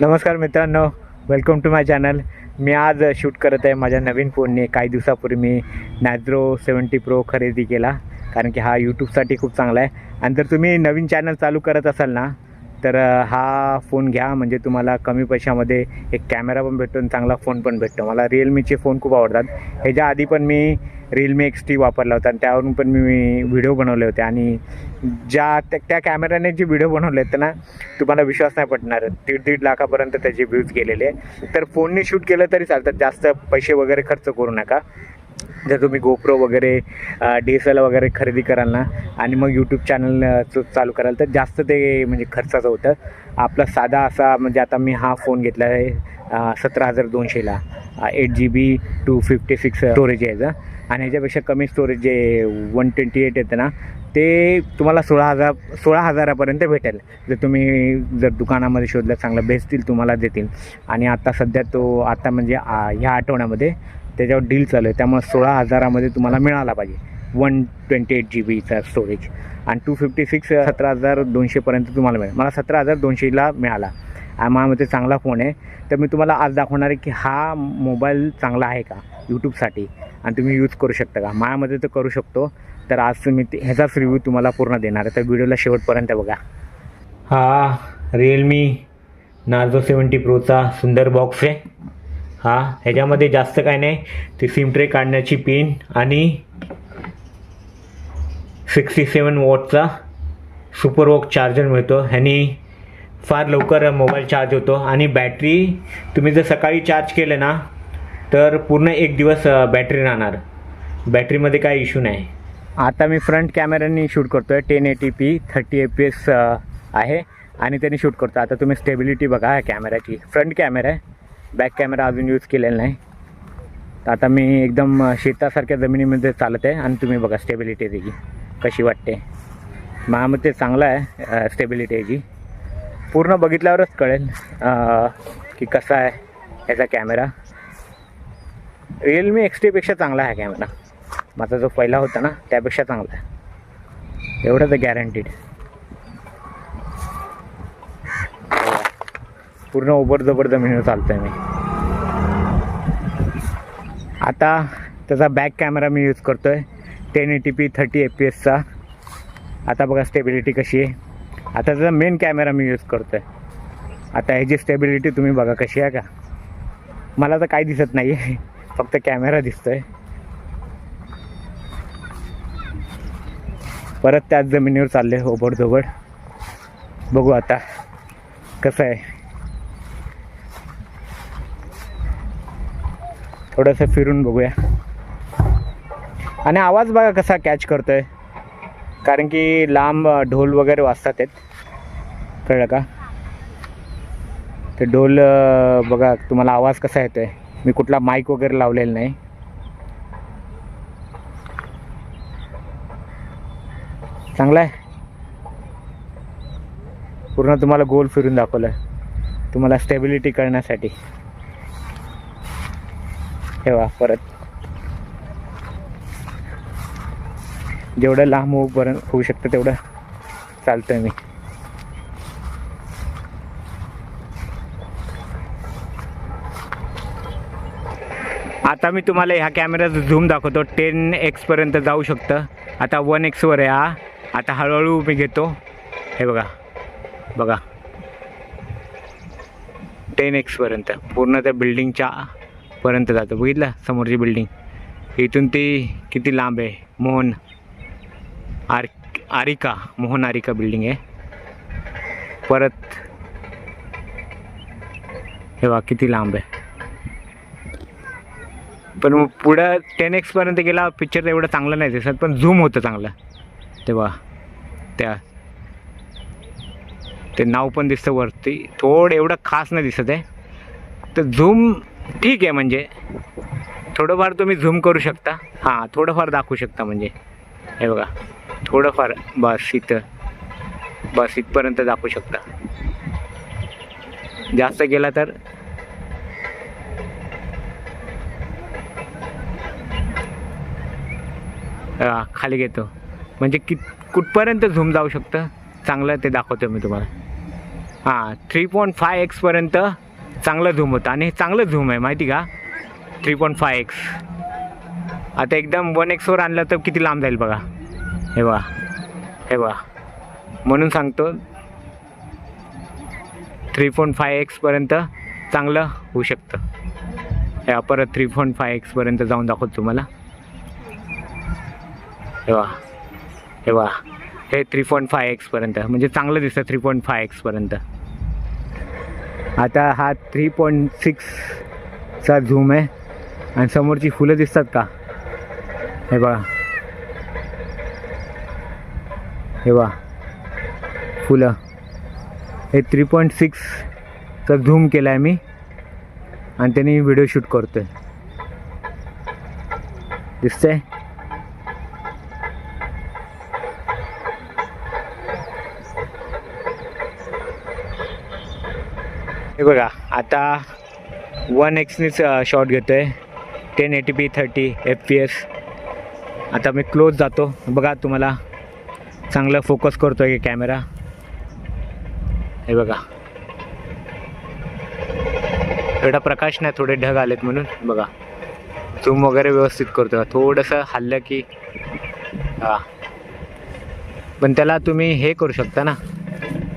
नमस्कार मित्रांनो welcome to my channel मी आज शूट करत आहे माझ्या नवीन फोनने. काही दिवसापूर्वी मी नॅझ्रो सेवन्टी प्रो खरेदी केला कारण की हा यूट्यूबसाठी खूप चांगला आहे. आणि जर तुम्ही नवीन चॅनल चालू करत असाल ना तर हा फोन घ्या. म्हणजे तुम्हाला कमी पैशामध्ये एक कॅमेरा पण भेटतो आणि चांगला फोन पण भेटतो. मला रिअलमीचे फोन खूप आवडतात. ह्याच्या आधी पण मी रिअलमी एक्स टी वापरला होता आणि त्यावरून पण मी व्हिडिओ बनवले होते. आणि ज्या त्या त्या कॅमेऱ्याने जे व्हिडिओ बनवले आहेत ना तुम्हाला विश्वास नाही पडणार. दीड दीड लाखापर्यंत त्याचे व्ह्यूज गेलेले तर फोनने शूट केलं तरी चालतात जास्त पैसे वगैरे खर्च करू नका. जर तुम्ही गोप्रो वगैरे डी एस एल वगैरे खरेदी कराल ना आणि मग यूट्यूब चॅनल चालू कराल तर जास्त ते म्हणजे खर्चाचं होतं. आपला साधा असा म्हणजे आता मी हा फोन घेतला आहे सतरा हजार दोनशेला eight G B two fifty six storage आहे आणि ह्याच्यापेक्षा कमी स्टोरेज जे वन ट्वेंटी एट येतं ना ते तुम्हाला सोळा हजार सोळा हजारापर्यंत भेटेल. जर तुम्ही जर दुकानामध्ये शोधलं चांगलं भेटतील तुम्हाला देतील. आणि आता सध्या तो आता म्हणजे आ, ह्या आठवड्यामध्ये त्याच्यावर डील चालू आहे. त्यामुळे सोळा हजारामध्ये तुम्हाला मिळाला पाहिजे. वन ट्वेंटी एट जी बीचा स्टोरेज आणि टू फिफ्टी सिक्स सतरा हजार दोनशेपर्यंत तुम्हाला मिळेल. मला सतरा हजार दोनशेला मिळाला. आणि माझ्यामध्ये चांगला फोन आहे. तर मी तुम्हाला आज दाखवणार आहे की हा मोबाईल चांगला आहे का? यूट्यूबसाठी आणि तुम्ही यूज करू शकता का? माझ्यामध्ये तर करू शकतो. तर आज तुम्ही ते- ह्याचाच रिव्ह्यू तुम्हाला पूर्ण देणार आहे. तर व्हिडिओला शेवटपर्यंत बघा. हा रिअलमी नार्झो सेवन्टी प्रोचा सुंदर बॉक्स आहे. हा ह्याच्यामध्ये जास्त काय नाही. ती सिम ट्रे काढण्याची पिन आणि सिक्स्टी सेवन वॉटचा सुपर वॉक चार्जर मिळतो. ह्यानी फार लवकर मोबाईल चार्ज होतो. आणि बॅटरी तुम्ही जर सकाळी चार्ज केलं ना तर पूर्ण एक दिवस बॅटरी राहणार. बॅटरीमध्ये काही इश्यू नाही. आता मी फ्रंट कॅमेऱ्याने शूट करतो आहे ten eighty P thirty F P S आहे. आणि त्याने शूट करतो आता तुम्ही स्टेबिलिटी बघा कॅमेऱ्याची फ्रंट कॅमेरा आहे. बॅक कॅमेरा अजून यूज केलेला नाही. तर आता मी एकदम शेतासारख्या जमिनीमध्ये चालत आहे आणि तुम्ही बघा स्टेबिलिटी त्याची. कशी वाटते. महामध्ये चांगलं आहे स्टेबिलिटी याची. पूर्ण बघितल्यावरच कळेल की कसा आहे याचा कॅमेरा रिअलमी एक्स टीपेक्षा चांगला आहे कॅमेरा माझा जो पहिला होता ना त्यापेक्षा चांगला आहे. एवढं तर गॅरंटीड पूर्ण ओबर जबर जमिनीवर चालतो आहे मी. आता त्याचा बॅक कॅमेरा मी यूज करतो आहे ten eighty P thirty F P एसचा आता बघा स्टेबिलिटी कशी आहे. आता त्याचा मेन कॅमेरा मी यूज करतो आहे आता ह्याची स्टेबिलिटी तुम्ही बघा कशी आहे का. मला तर काही दिसत नाही आहे फक्त कॅमेरा दिसतो आहे परत त्याच जमिनीवर चालले ओबडधोबड बघू आता कसं आहे. थोडंसं फिरून बघूया. आणि आवाज बघा कसा कॅच करतो आहे कारण की लांब ढोल वगैरे वाजतात आहेत कळलं का? ते ढोल बघा तुम्हाला आवाज कसा येतोय. मी कुठला माईक वगैरे लावलेला नाही. चांगला आहे. पूर्ण तुम्हाला गोल फिरून दाखवलं. तुम्हाला स्टेबिलिटी करण्यासाठी. ठेवा परत. जेवढं लांब होऊपर्यंत होऊ शकतं तेवढं चालतोय मी. आता मी तुम्हाला ह्या कॅमेऱ्याचा झूम दाखवतो. टेन एक्सपर्यंत जाऊ शकतं. आता वन एक्सवर आहे हा आता हळूहळू मी घेतो. हे बघा. बघा. टेन एक्सपर्यंत पूर्ण त्या बिल्डिंगच्या पर्यंत जातो. बघितलं समोरची बिल्डिंग इथून ती किती लांब आहे? मोहन आर आरिका मोहन आरिका बिल्डिंग आहे. परत हे वा किती लांब आहे. पण मग पुढं टेन एक्सपर्यंत गेला पिक्चर एवढं चांगलं नाही दिसत पण झूम होतं चांगलं. तेव्हा त्या ते नाव पण दिसतं वरती. थोडं एवढं खास नाही दिसत आहे. तर झूम ठीक आहे म्हणजे थोडंफार तुम्ही झूम करू शकता. हां थोडंफार दाखवू शकता म्हणजे. हे बघा थोडंफार बस इथं. बस इथपर्यंत दाखवू शकता. जास्त गेला तर? खाली घेतो. म्हणजे कित कुठपर्यंत झूम जाऊ शकतं? चांगलं ते दाखवतो मी तुम्हाला. हां थ्री पॉईंट फाय एक्सपर्यंत चांगलं झूम होतं. आणि हे चांगलं झूम आहे माहिती का? थ्री पॉईंट फाय एक्स आता एकदम वन एक्सवर आणलं तर किती लांब जाईल बघा. हे बघा. हे बघा. म्हणून सांगतो थ्री पॉईंट फाय एक्सपर्यंत चांगलं होऊ शकतं. हे परत थ्री पॉईंट फाय एक्सपर्यंत जाऊन दाखवतो तुम्हाला. हे बघा. हे बघा. हे थ्री पॉईंट फाय एक्सपर्यंत म्हणजे चांगलं दिसतं थ्री पॉईंट फाय एक्सपर्यंत आता हा थ्री पॉईंट सिक्सचा झूम आहे. आणि समोरची फुलं दिसतात का? हे बघा. हे बघा. फुलं. हे थ्री पॉईंट सिक्सचा झूम केला आहे मी. आणि त्यांनी व्हिडिओ शूट करतो आहे दिसतंय? बघा आता वन एक्सनीच शॉट घेतो आहे ten eighty P thirty F P S आता मी क्लोज जातो. बघा तुम्हाला चांगलं फोकस करतो आहे कॅमेरा हे बघा. एवढा प्रकाश नाही थोडे ढग आलेत म्हणून. बघा. झूम वगैरे व्यवस्थित करतो थोडंसं हल्लं की हां. पण त्याला तुम्ही हे करू शकता ना.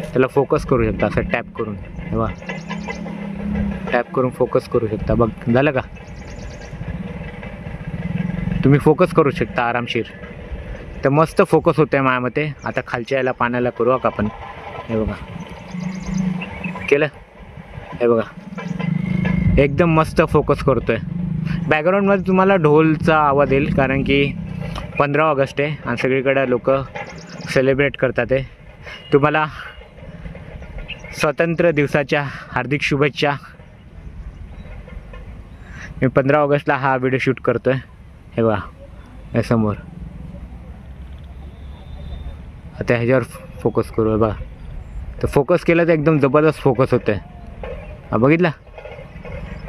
त्याला फोकस करू शकता असं टॅप करून. बघा. टॅप करून फोकस करू शकता. बघ झालं का? तुम्ही फोकस करू शकता आरामशीर. तर मस्त फोकस होतं आहे माझ्या मते आता खालच्या याला पाण्याला करू का आपण? हे बघा. केलं? हे बघा. एकदम मस्त फोकस करतो आहे बॅकग्राऊंडमध्ये तुम्हाला ढोलचा आवाज येईल कारण की पंधरा ऑगस्ट आहे आणि सगळीकडे लोक सेलिब्रेट करतात आहे तुम्हाला स्वातंत्र्य दिवसाच्या हार्दिक शुभेच्छा. मी पंधरा ऑगस्टला हा व्हिडिओ शूट करतो आहे हे बघा या समोर. आता ह्याच्यावर फोकस करू बा बघा. तर फोकस केलं तर एकदम जबरदस्त फोकस होतं आहे हा बघितला?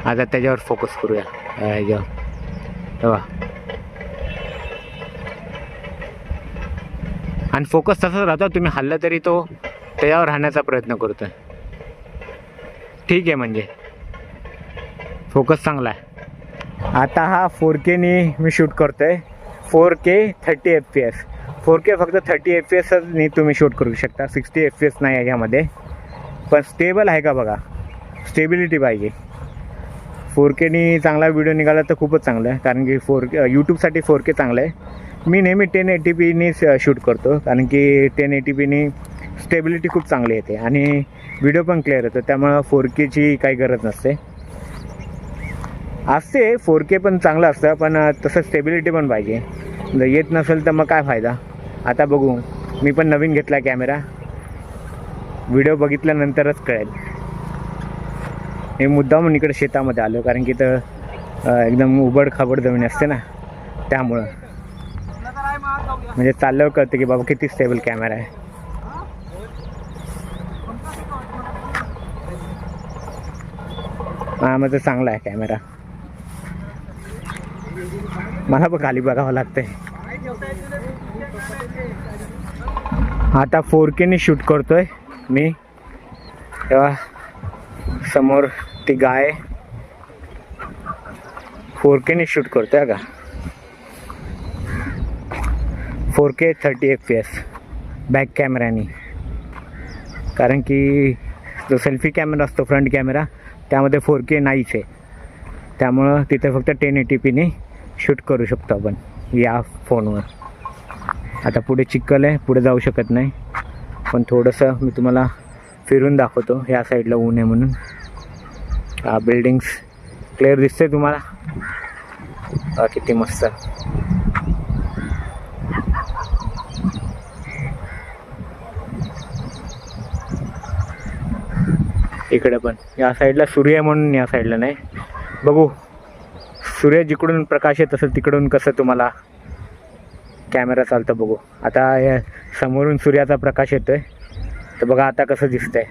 आता त्याच्यावर फोकस करूया. ह्याच्यावर. हे बघा. आणि फोकस तसाच राहतो तुम्ही हल्ला तरी तो त्याच्यावर राहण्याचा प्रयत्न करतोय. ठीक आहे म्हणजे. फोकस चांगला आहे. आता हा फोर केनी मी शूट करतोय. Four K thirty F P S four K फक्त थर्टी एफ पी एसच तुम्ही शूट करू शकता. सिक्स्टी एफ पी एस नाही यामध्ये. पण स्टेबल आहे का बघा? स्टेबिलिटी पाहिजे. फोर केनी चांगला व्हिडिओ निघाला तर खूपच चांगलं आहे. कारण की फोर यूट्यूबसाठी फोर के चांगलं आहे. मी नेहमी टेन एटी पीनी शूट करतो. कारण की टेन एटी पीनी स्टेबिलिटी खूप चांगली येते. आणि व्हिडिओ पण क्लिअर येतो. त्यामुळं फोर केची काही गरज नसते. असते फोर के पण चांगलं असतं पण तसं स्टेबिलिटी पण पाहिजे. जर येत नसेल तर मग काय फायदा? आता बघू. मी पण नवीन घेतला कॅमेरा व्हिडिओ बघितल्यानंतरच कळेल. हे मुद्दामून इकडे शेतामध्ये आलो कारण की तर एकदम उबड खाबड जमीन असते ना त्यामुळं. म्हणजे चालल्यावर कळतं की बाबा किती स्टेबल कॅमेरा आहे. हा मग चांगला आहे कॅमेरा मला पण खाली बघावं लागतंय. आता फोर केने शूट करतोय मी. तेव्हा समोर ती गाय फोर केने शूट करतोय का? Four K thirty F P S back कॅमेऱ्याने कारण की जो सेल्फी कॅमेरा असतो फ्रंट कॅमेरा त्यामध्ये फोर के नाहीच आहे. त्यामुळं तिथे फक्त टेन एटी पीने शूट करू शकतो आपण या फोनवर आता पुढे चिखल आहे पुढे जाऊ शकत नाही. पण थोडंसं मी तुम्हाला फिरून दाखवतो या साईडला ऊन आहे म्हणून. हा बिल्डिंग्स क्लिअर दिसते तुम्हाला? किती मस्त. इकडे पण. या साईडला सूर्य आहे म्हणून या साईडला नाही. बघू. सूर्य जिकडून प्रकाश येत असेल तिकडून कसं तुम्हाला कॅमेरा चालतं बघू. आता या समोरून सूर्याचा प्रकाश येतोय. तर बघा आता कसं दिसतंय.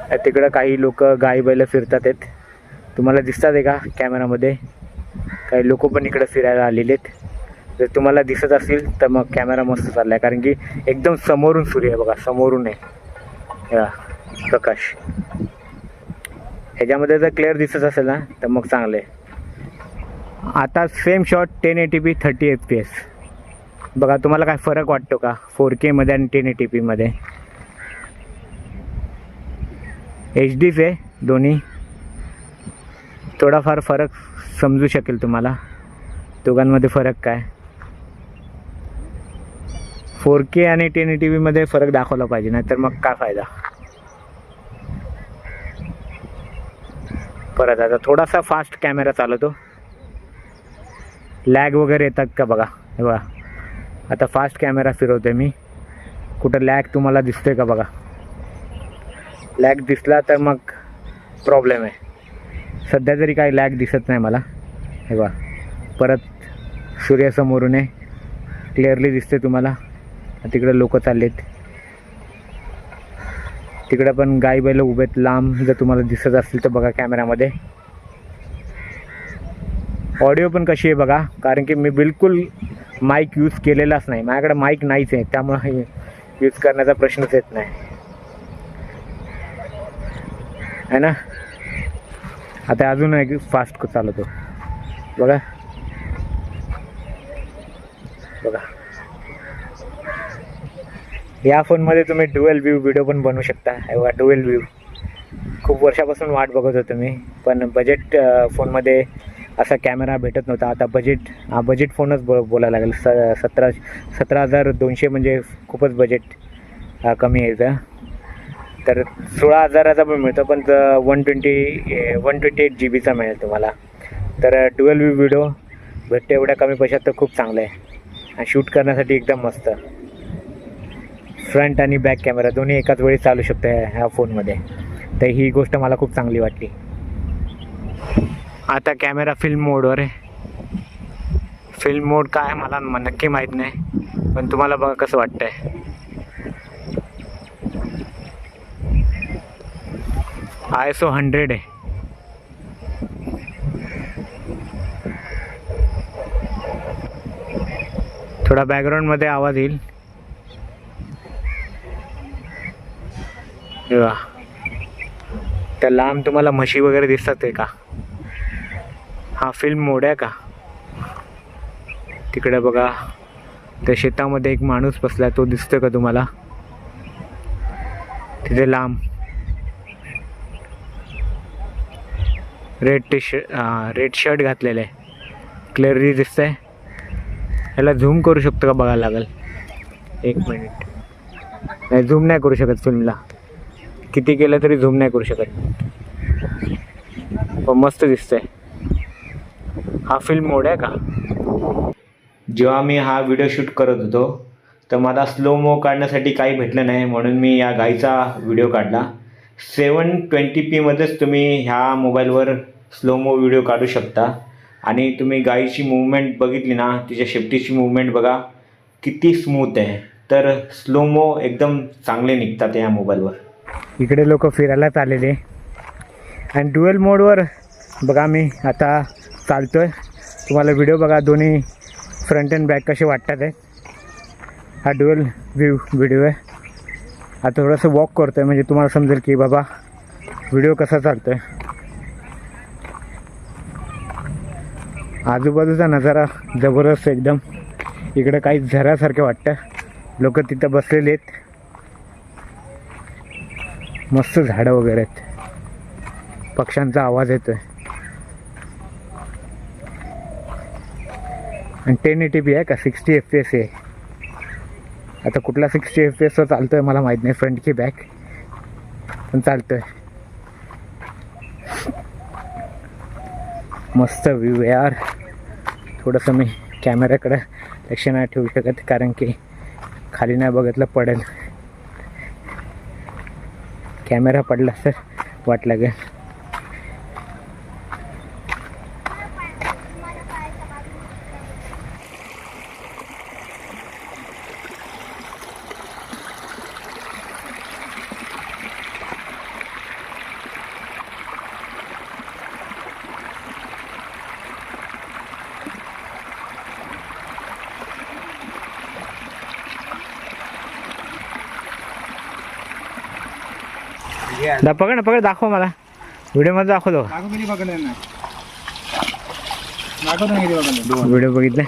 आहे तिकडं काही लोक गाई बैल फिरतात आहेत. तुम्हाला दिसतात आहे का कॅमेरामध्ये? काही लोक पण इकडं फिरायला आलेले आहेत. जर तुम्हाला दिसत असेल तर मग कॅमेरा मस्त चालला आहे कारण की एकदम समोरून सूर्य आहे बघा. समोरून आहे. या प्रकाश. ह्याच्यामध्ये जर क्लिअर दिसत असेल ना तर मग चांगलं आहे. आता same shot ten eighty P thirty F P S बघा तुम्हाला काय फरक वाटतो का? फोर केमध्ये आणि टेन एटी पीमध्ये एच डीच आहे दोन्ही. थोडाफार फरक समजू शकेल तुम्हाला. दोघांमध्ये फरक काय? फोर के आणि टेन ए टी फरक दाखवला पाहिजे नाही तर मग काय फायदा? परत आता थोडासा फास्ट कॅमेरा चालवतो. लॅग वगैरे येतात का बघा. हे बघा. आता फास्ट कॅमेरा फिरवते मी. कुठं लॅग तुम्हाला दिसते का बघा. लॅग दिसला तर मग प्रॉब्लेम आहे. सध्या तरी काही लॅग दिसत नाही मला. हे बघा. परत सूर्यासमोरून आहे. क्लिअरली दिसते तुम्हाला. तिकडे लोक चाललेत. तिकडे पण गाई बैल उभेत लांब. जर तुम्हाला दिसत असतील तर बघा कॅमेऱ्यामध्ये ऑडिओ पण कशी आहे बघा कारण की मी बिलकुल माईक यूज केलेलाच नाही. माझ्याकडे माईक नाहीच आहे त्यामुळं यूज करण्याचा प्रश्नच येत नाही. है ना? आता अजून एक फास्ट चालवतो. बघा. बघा. या फोनमध्ये तुम्ही डुएल व्ह्यू व्हिडिओ पण बनवू शकता. हे डुएल व्ह्यू खूप वर्षापासून वाट बघत होतो मी. पण बजेट फोनमध्ये असा कॅमेरा भेटत नव्हता. आता बजेट हा बजेट फोनच बो बोलायला लागेल. स सतरा सतरा हजार दोनशे म्हणजे खूपच बजेट कमी यायचं तर सोळा हजाराचा पण मिळतो पण one twenty one twenty eight G बीचा मिळेल तुम्हाला. तर डुएल व्ह्यू व्हिडिओ भेटतो एवढ्या कमी पैशात तर खूप चांगलं आहे. आणि शूट करण्यासाठी एकदम मस्त. फ्रंट आणि बॅक कॅमेरा दोन्ही एकाच वेळी चालू शकतो ह्या ह्या फोनमध्ये. तर ही गोष्ट मला खूप चांगली वाटली. आता कॅमेरा फिल्म मोडवर आहे. फिल्म मोड काय मला नक्की माहीत नाही. पण तुम्हाला बघा कसं वाटतंय. आय एस ओ हंड्रेड आहे. थोडा बॅकग्राऊंडमध्ये आवाज येईल हे बघा. त्या लांब तुम्हाला म्हशी वगैरे दिसतात आहे का? हा फिल्म मोड आहे का? तिकडे बघा. त्या शेतामध्ये एक माणूस बसला तो दिसतोय का तुम्हाला? तिथे लांब. Red T shirt red shirt घातलेलं आहे क्लिअरली दिसतंय. ह्याला झूम करू शकतो का बघायला लागेल? एक मिनिट नाही झूम नाही करू शकत फिल्मला किती केलं तरी झूम नाही करू शकत. पण मस्त दिसतंय. हा फिल्म मोड आहे का? जेव्हा मी हा व्हिडिओ शूट करत होतो तर मला स्लो मो काढण्यासाठी काही भेटलं नाही म्हणून मी या गाईचा व्हिडिओ काढला. सेवन ट्वेंटी पीमध्येच तुम्ही ह्या मोबाईलवर स्लो मो व्हिडिओ काढू शकता. आणि तुम्ही गाईची मुवमेंट बघितली ना तिच्या शेफ्टीची मुवमेंट बघा किती स्मूथ आहे. तर स्लो मो एकदम चांगले निघतात या मोबाईलवर इकडे लोक फिरायलाच आलेले. आणि डुएल मोडवर बघा मी आता चालतो आहे तुम्हाला व्हिडिओ बघा दोन्ही फ्रंट अँड बॅक कसे वाटतात आहे हा डुएल व्ह्यू व्हिडिओ आहे. आता थोडंसं वॉक करतो आहे म्हणजे तुम्हाला समजेल की बाबा व्हिडिओ कसा चालतो आहे आजूबाजूचा नजारा जबरदस्त एकदम. इकडं काही झऱ्यासारखं वाटतं. लोक तिथं बसलेले आहेत. मस्त झाडं वगैरे आहेत. पक्ष्यांचा आवाज येतोय. आणि टेन एटी पी आहे का? सिक्स्टी एफ पी एस आहे. आता कुठला सिक्स्टी एफ पी एसवर चालतोय मला माहीत नाही. फ्रंट की बॅक पण चालतोय. मस्त व्ह्यू यार. थोडंसं मी कॅमेऱ्याकडं लक्ष नाही ठेवू शकत कारण की खाली नाही बघितलं पडेल. कॅमेरा पडला तर वाट लागेल. दा पकड ना पकड दाखव मला. व्हिडिओमध्ये दाखवतो. व्हिडिओ बघितले.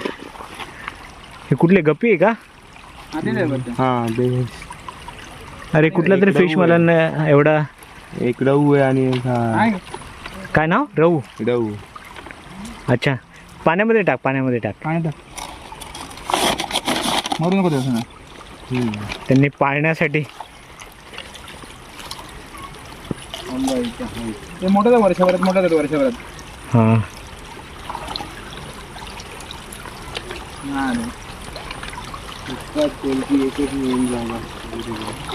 हे कुठले गप्पी आहे का? हा ते हा अरे कुठला तरी फिश मला न- एवढा एक रऊ आहे आणि एक हा काय? नाव? रहू रऊ अच्छा. पाण्यामध्ये टाक पाण्यामध्ये टाक. पाणी टाक. मरू नको त्यांनी पाळण्यासाठी ते मोठं आहे वर्षभरात मोठं वर्षभरात. हां. हा.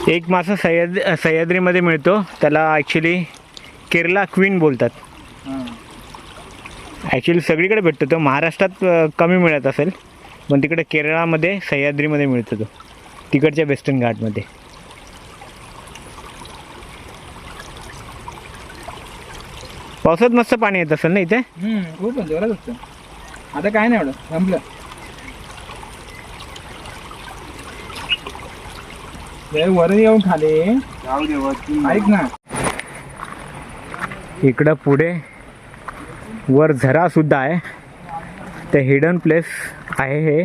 एक मासा सह्याद सह्याद्रीमध्ये मिळतो. त्याला ॲक्च्युली केरला क्वीन बोलतात. हा. ॲक्च्युली सगळीकडे भेटतो तो. महाराष्ट्रात अ, कमी मिळत असेल. पण तिकडे केरळामध्ये सह्याद्रीमध्ये मिळतो तो. तिकडच्या वेस्टर्न घाटमध्ये. पावसात मस्त पाणी येत असेल ना इथे? हम्म, खूप जोरात असतं. आता काय नाही एवढं संपलं. वर येऊन खाली. ऐक ना. इकडं पुढे वर झरा सुद्धा आहे. ते हिडन प्लेस आहे हे.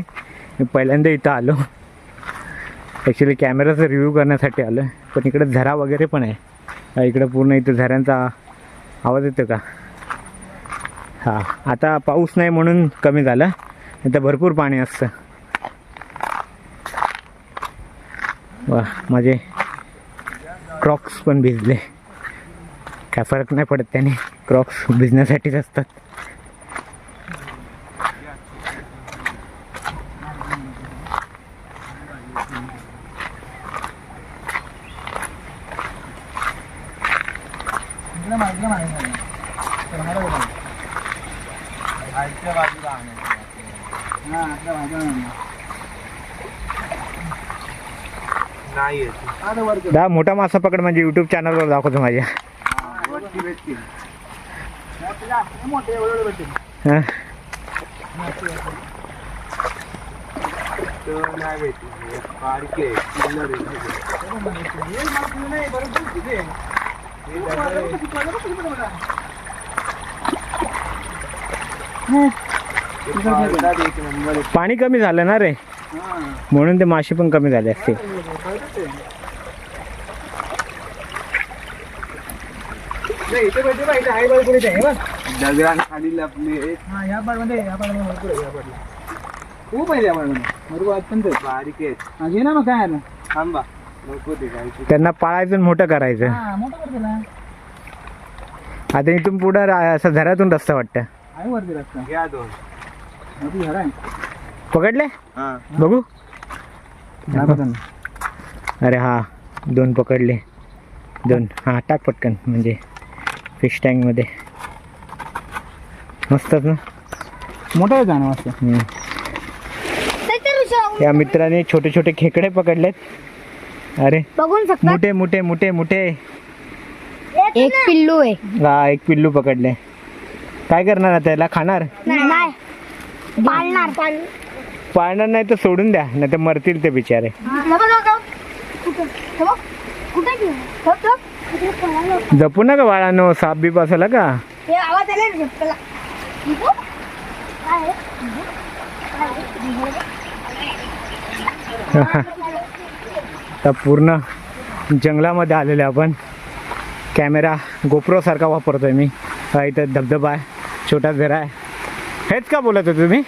मी पहिल्यांदा इथं आलो. ॲक्च्युली कॅमेराचा रिव्ह्यू करण्यासाठी आलो पण इकडे झरा वगैरे पण आहे. हा, इकडं पूर्ण इथं झऱ्यांचा आवाज येतो का? हां आता पाऊस नाही म्हणून कमी झालं. इथं भरपूर पाणी असतं. वा माझे क्रॉक्स पण भिजले. काय फरक नाही पडत त्याने. क्रॉक्स भिजण्यासाठीच असतात इकडे मा- इकडे मागे खाली. तर मला कुठं? हा, आतल्या बाजूला नाही. हा, तर वर कर. दा मोठा मासा पकड म्हणजे यूट्यूब चॅनलवर दाखवतो माझ्या मोठे भेटतील. मोठे जास्त नाही, मोठे एवढे एवढे भेटतील. हां हा. नाही, इथे भेटते बा, इथे आहे बा, इकडे इथे आहे बा. दगडान खाली लपले या पाडमध्ये या पाडमध्ये भरपूर आहे, या पाडला. खूप आहे या पाडमध्ये. भरपूर अत्यंत आहे. बारीक आहेत. हा, घे ना मग काय आता थांबा नको ते काय त्यांना पाळायचं मोठं करायचं. हा मोठं करते ना आता इथून पुढं रा- असं झऱ्यातून रस्ता वाटतं. आहे वरती रस्ता. घ्या दोन. मोठी घर आहे पकडले? हा. बघू. अरे हा दोन पकडले. दोन. हां टाक पटकन म्हणजे फिश टँकमध्ये मस्तच ना? मोठं आहे जाणं मस्त. या मित्राने छोटे छोटे खेकडे पकडलेत. अरे बघून शकता मोठे मोठे मोठे मोठे. एक पिल्लू आहे. हा एक पिल्लू पकडले. काय करणार आता? त्याला खाणार? नाही. पाळणार. पाळणार नाही तर सोडून द्या नाही तर मरतील ते बिचारे. जपू नका बाळांनो साप बीप असेल का? आवाज आला पूर्ण जंगलामध्ये आलेले आपण. कॅमेरा गोप्रो सारखा वापरतोय मी. इथं धबधबा आहे छोटा झरा आहे. हेच का बोलत होते तुम्ही?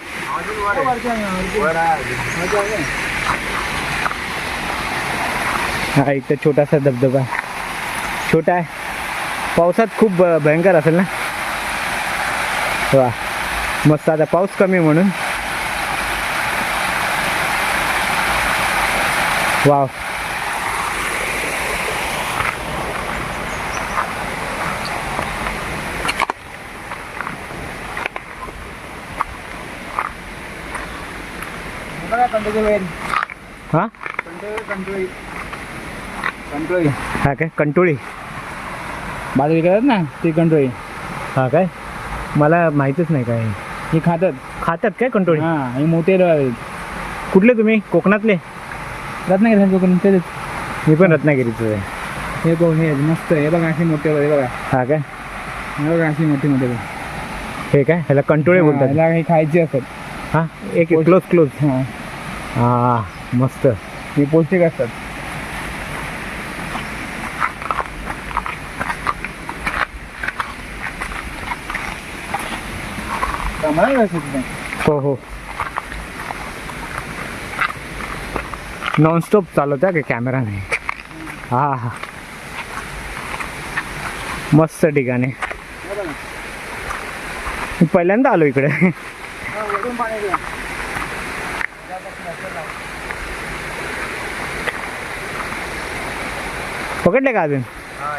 हा इथं छोटासा धबधबा. छोटा आहे. पावसात खूप भ- भयंकर असेल ना? वा. मस्त आता पाऊस कमी म्हणून. वाव. हा? कंट्रोल कंट्रोल हा काय? कंटोळी. बाजू विकतात ना ते कंट्रोल हा काय? मला माहीतच नाही काय. हे खातात. खातात काय कंटोळी? हा हे मोठे कुठले तुम्ही? कोकणातले? रत्नागिरी कोकण तेच. मी पण रत्नागिरीचं आहे. हे कोण हे मस्त आहे. हे बघा अशी मोठे हे बघा. हा काय? हे बघा अशी मोठी मोठे हे काय? ह्याला कंटोळे बोलतात. याला हे खायची असतात. हा? एक क्लोज क्लोज हां. हा मस्त. हे पौष्टिक असतात. हो हो. नॉनस्टॉप चालवत आहे का कॅमेराने हा हा. मस्त ठिकाणी. मी पहिल्यांदा आलो इकडे हा, वरून पाणी येतं. पकडले का अजून? हा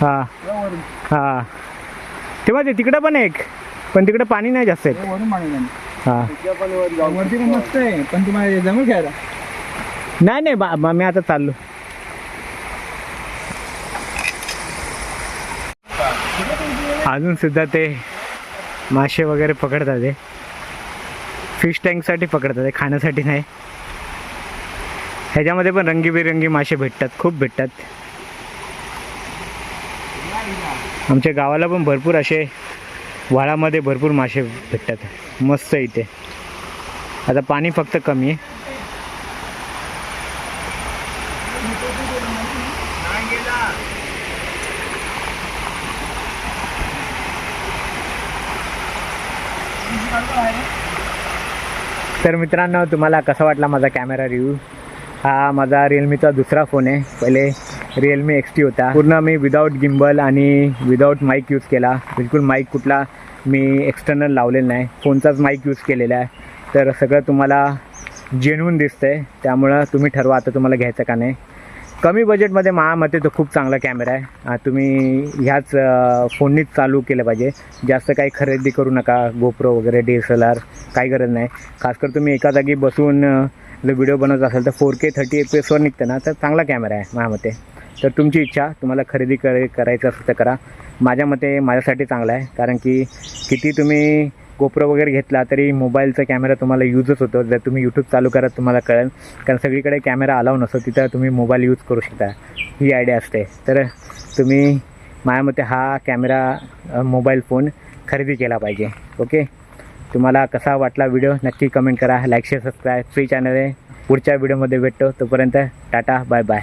हा. हे हा. तेव्हा ते तिकडं पण एक पण तिकडं पाणी नाही जास्त आहे हे पाणी. हा. वरती मस्त आहे तुम्हाला जमून खेळायला नाही नाही बा बा- मी आता चाललो. अजून सुद्धा ते मासे वगैरे पकडतात ते फिश टँकसाठी पकडतात ते खाण्यासाठी नाही. ह्याच्यामध्ये पण रंगीबेरंगी मासे भेटतात खूप भेटतात. आमच्या गावाला पण भरपूर असे वाळामध्ये भरपूर मासे भेटतात. मस्त इथे. आता पाणी फक्त कमी आहे. तर मित्रांनो तुम्हाला कसा वाटला माझा कॅमेरा रिव्ह्यू? हा माझा रिअलमीचा दुसरा फोन आहे. पहिले रिअलमी एक्स टी होता. पूर्ण मी विदाऊट गिम्बल आणि विदाऊट माईक यूज केला. बिलकुल माईक कुठला मी एक्सटर्नल लावलेला नाही. फोनचाच माईक यूज केलेला आहे. तर सगळं तुम्हाला जेन्युन दिसतं आहे त्यामुळं तुम्ही ठरवा आता तुम्हाला घ्यायचं का नाही. कमी बजेटमध्ये महामध्ये तो खूप चांगला कॅमेरा आहे. तुम्ही ह्याच फोननीच चालू केलं पाहिजे. जास्त काही खरेदी करू नका. गोप्रो वगैरे डी एस एल आर काही गरज नाही. खासकर तुम्ही एका जागी बसून जर व्हिडिओ बनवत असेल तर फोर के थर्टी एफ एसवर निघतं ना तर चांगला कॅमेरा आहे माझ्या मते. तर तुमची इच्छा तुम्हाला खरेदी कर करायचं असेल तर करा. माझ्या मते माझ्यासाठी चांगला आहे कारण की किती तुम्ही गोप्रो वगैरे घेतला तरी मोबाईलचा कॅमेरा तुम्हाला यूजच होतो. जर तुम्ही यूट्यूब चालू करत तुम्हाला कळेल कारण सगळीकडे कॅमेरा अलाव नसतो तिथं तुम्ही मोबाईल यूज करू शकता. ही आयडिया असते. तर तुम्ही माझ्या मते हा कॅमेरा मोबाईल फोन खरेदी केला पाहिजे. ओके तुम्हाला कसा वाटला व्हिडिओ नक्की कमेंट करा. Like share subscribe free channel आहे. पुढच्या व्हिडिओमध्ये भेटतो. तोपर्यंत टाटा बाय बाय